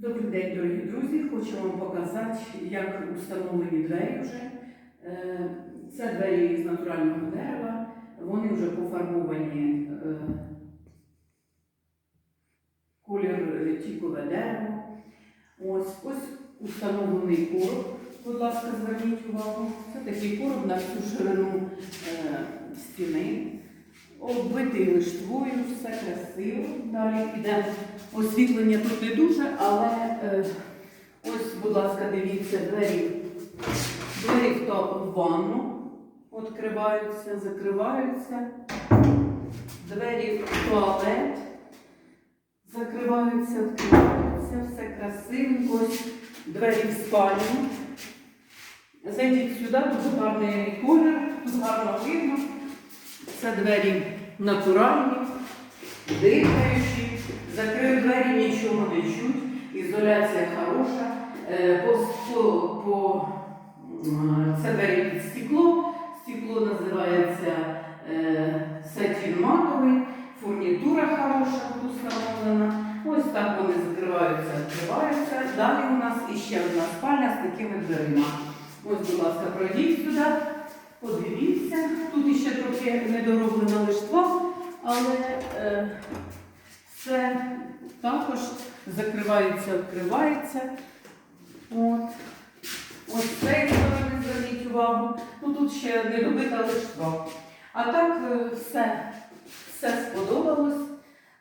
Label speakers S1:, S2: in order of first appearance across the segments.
S1: Добрий день, дорогі друзі! Хочу вам показати, як установлені двері вже. Е, Це двері з натурального дерева. Вони вже пофарбовані е, колір тікове дерево. Ось ось установлений короб. Будь ласка, зверніть увагу. Це такий короб на всю ширину е, стіни. Оббитий лиштвою, все красиво. Далі йде освітлення тут не дуже, але е, ось, будь ласка, дивіться, двері, двері в в ванну відкриваються, закриваються. Двері в туалет закриваються, відкриваються, все красивенько. Двері в спальню. Зайдіть сюди, тут гарний колір, тут гарно видно. Це двері натуральні, дихаючі, закрив двері, нічого не чуть, ізоляція хороша. Е, По, по, це двері під стекло. Стекло називається е, сатін матовий, фурнітура хороша тут встановлена. Ось так вони закриваються, відкриваються. Далі у нас іще одна спальня з такими дверима. Ось, будь ласка, пройдіть сюди. Подивіться, тут іще трохи недороблена лиштва, але е, все також закривається, відкривається. От. Ось цей цієї сторони зверніть увагу. Ну тут ще не добита лиштва. А так е, все, все сподобалось.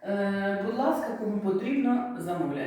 S1: Е, будь ласка, кому потрібно, замовляйте.